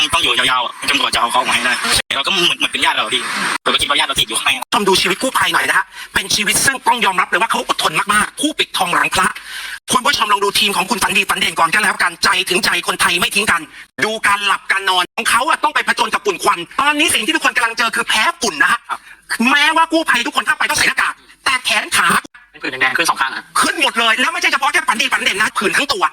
ต้องต้องอยู่ยาวๆอะจนกว่าจะเอาเขาออกมาให้ได้เราก็เหมือนเหมือนเป็นญาติเราพี่เราก็คิดว่าญาติเราติดอยู่ข้างในชมดูชีวิตกู้ภัยหน่อยนะฮะเป็นชีวิตซึ่งต้องยอมรับเลยว่าเขาอดทนมากๆผู้ปิดทองหลังพระคุณผู้ชมลองดูทีมของคุณฝันดีฝันเด่นก่อนกันแล้วกันใจถึงใจคนไทยไม่ทิ้งกัน ดูการหลับการนอนของเขาอะต้องไปผจญกับฝุ่นควัน ตอนนี้สิ่งที่ทุกคนกำลังเจอคือแพ้ฝุ่นนะฮะแม้ว่ากู้ภัยทุกคนเข้าไปต้องใส่หน้ากากแต่แขนขาเป็นผื่นแดงๆขึ้นสองข้างอะขึ้นหมดเลยแล้วไม่ใช่เฉพาะแค่ฝันดีฝันเด่นนะผื่นทั้งตัว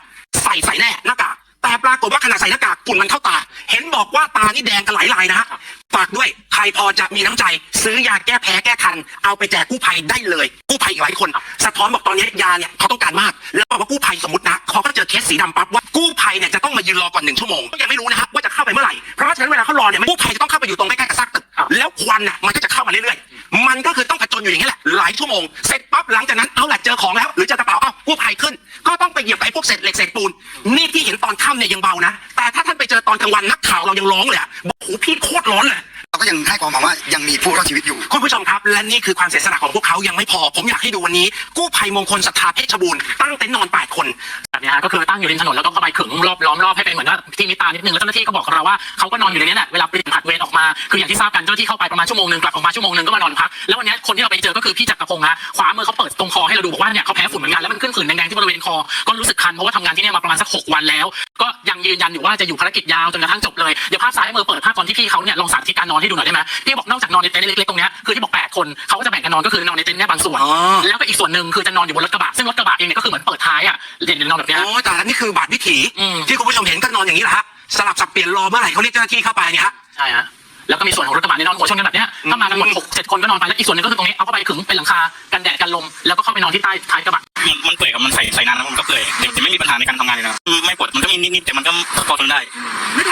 ใส่ใส่แน่หน้ากาก แต่ปรากฏว่าขณะใส่หน้ากากฝุ่นมันเข้าตา เห็นบอกว่าตานี่แดงกันหลายลายนะฮะฝากด้วยใครพอจะมีน้ำใจ ซื้อยาแก้แพ้แก้คัน เอาไปแจกกู้ภัยได้เลยกู้ภัยอีกหลายคน สะท้อนบอกตอนนี้ยาเนี่ยเขาต้องการมาก แล้วบอกว่ากู้ภัยสมมตินะเขาก็เจอเคสสีดำปั๊บว่ากู้ภัยเนี่ยจะต้องมายืนรอก่อนหนึ่งชั่วโมงก็ยังไม่รู้นะฮะว่าจะเข้าไปเมื่อไหร่เพราะฉะนั้นเวลาเขารอเนี่ยกู้ภัยจะต้องเข้าไปอยู่ตรงใกล้ๆกับซากตึกแล้วควันน่ะมันก็จะเข้ามาเรื่อยๆมันก็คือต้องผจญอยู่อย่างนี้แหละหลายชั่วโมงเสร็จปั๊บหลังจากนั้นเอาแหละเจอของแล้ว หรือเจอกระเป๋าเอ้ากู้ภัยขึ้น ก็ต้องไปเหยียบไอ้พวกเศษเหล็กเศษปูน นี่ที่เห็นตอนค่ำเนี่ยยังเบานะ แต่ถ้าท่านไปเจอตอนกลางวันนักข่าวเรายังร้องเลยอะบอกโหพี่โคตรร้อนเลย เราก็ยังให้ความหวังว่ายังมีผู้รอดชีวิตอยู่ คุณผู้ชมครับ และนี่คือความเสียสละของพวกเขายังไม่พอ ผมอยากให้ดูวันนี้ กู้ภัยมงคลศรัทธาเพชรบูรณ์ตั้งเต็นท์นอน 8 คนแบบ เนี้ยฮะก็คือตั้งอยู่ริมถนนแล้วก็เข้าไปขึงรอบล้อมรอบให้เป็นเหมือนว่าที่มิตานิดนึงแล้วเจ้าหน้าที่ก็บอกกับเราว่าเขาก็นอนอยู่ในนี้แหละเวลาเปลี่ยนผัดเวรออกมาคืออย่างที่ทราบกันเจ้าหน้าที่เข้าไปประมาณชั่วโมงหนึ่งกลับออกมาชั่วโมงหนึ่งก็มานอนพักแล้ววันนี้คนที่เราไปเจอก็คือพี่จักรพงศ์ฮะขวามือเขาเปิดตรงคอให้เราดูบอกว่าเนี่ยเขาแพ้ฝุ่นเหมือนกันแล้วมันขึ้นผื่นแดงๆที่บริเวณคอก็รู้สึกคันเพราะว่าทำงานที่เนี่ยมาประมาณสักหกวันแล้ว ก็ยังยืนยันอยู่ว่าจะอยู่ภารกิจยาวจนกระทั่งจบเลยเดี๋ยวภาพซ้ายมือเปิด ที่พี่เขาเนี่ยลองสาธิตการนอนให้ดูหน่อยได้ไหมพี่บอกนอกจากนอนในเต็นท์เล็กๆตรงเนี้ยคือที่บอกแปดคนเขาก็จะแบ่งกันนอนก็คือนอนในเต็นท์เนี่ยบางส่วน อ๋อ แล้วก็อีกส่วนหนึ่งคือจะนอนอยู่บนรถกระบะซึ่งรถกระบะเองเนี่ยก็คือเหมือนเปิดท้ายอะเด่นๆนอนแบบเนี้ย โอ้แต่อันนี่คือบาดวิถี อืม ที่คุณผู้ชมเห็นก็นอนอย่างนี้แหละฮะสลับสับเปลี่ยนรอเมื่อไหร่เขาเรียกเจ้าหน้าที่เข้าไปเนี่ยฮะ ใช่ฮะแล้วก็มีส่วนของรถกระบะเนี่ยนอนหัวชนกันแบบเนี้ยถ้ามากันหมดหกเจ็ดคนก็นอนไปแล้วอีกส่วนหนึงก็คือตรงนี้เอาเข้าไปขึงเป็นหลังคากันแดดกันลมแล้วก็เข้าไปนอนที่ใต้ท้ายกระบะ มันมันเปื่อยกับมันใส่ใส่นานแล้วมันก็เปื่อยแต่แต่ไม่มีปัญหาในการทำงานเลยนะครับไม่ปวดมันก็มีนิดๆแต่มันก็พอทนได้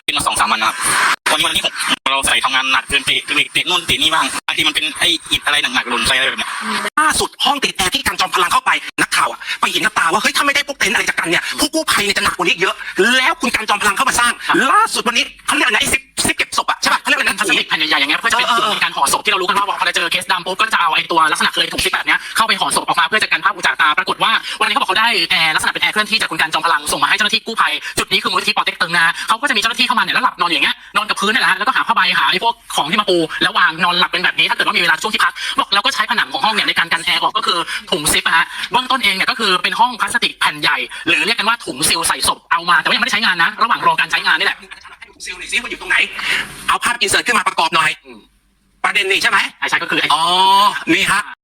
เป็นมาสองสามวันนะครับ วันนี้วันที่หกเราใส่ทำงานหนักเกินเตะเตะเตะนู่นเตะนี่บ้างบางทีมันเป็นไอ้อิฐอะไรหนักๆหล่นใส่อะไรแบบเนี้ยล่าสุดห้องติดแอร์ที่กันจอมพลังเข้าไปนักข่าวอะไปเห็นกับตาว่าเฮ้ยถ้าไม่ได้พวกเต็นท์อะไรจากกันเนี่ยผู้กู้ภัยเนี่ยจะหนักกว่านี้อีกเยอะ แล้วคุณกันจอมพลังเข้ามาสร้าง ล่าสุดวันนี้เขาเรียกอะไรนะไอ้ซิปซิปเก็บศพอะใช่ป่ะเขาเรียกอะไรเป็นนะพลาสติกแผ่นใหญ่ๆอย่างเงี้ยเพื่อจะเป็นถุงในการห่อศพที่เรารู้กันว่าพอเราเจอเคสดำปุ๊บก็จะเอาไอ้ตัวลักษณะเคยถุงซิปแบบเนี้ยเข้าไปห่อศพออกมาเพื่อจะกันภาพอุจจาตาปรากฏว่าวันนี้เขาบอกเขาได้แอร์ลักษณะเป็นแอร์เคลื่อนที่จากคุณการจอมพลังส่งมาให้เจ้าหน้าที่กู้ภัยจุดนี้คือมูลนิธิปอเต็กตึงนะเขาก็จะมีเจ้าหน้าที่เข้ามาเนี่ยแล้วหลับนอนอยู่อย่างเงี้ย นอนกับพื้นนี่แหละฮะแล้วก็หาผ้าใบหาไอ้พวกของที่มาปูแล้ววางนอนหลับเป็นแบบนี้ถ้าเกิดว่ามีเวลาช่วงที่พักบอกแล้วก็ใช้ผนังของห้องเนี่ยในการกันแอร์ออกก็คือถุงซิปอะฮะเบื้องต้นเองเนี่ยก็คือเป็นห้องพลาสติกแผ่นใหญ่ หรือเรียกกันว่าถุงซิลใส่ศพเอามาแต่ว่ายังไม่ได้ใช้งานนะ ระหว่างรอการใช้งานนี่แหละซิลหน่อยซิมันอยู่ตรงไหน เอาภาพอินเสิร์ตขึ้นมาประกอบหน่อย ประเด็นนี่ใช่ไหมใช่ใช่ก็คือไอ้ อ๋อ นี่ฮะ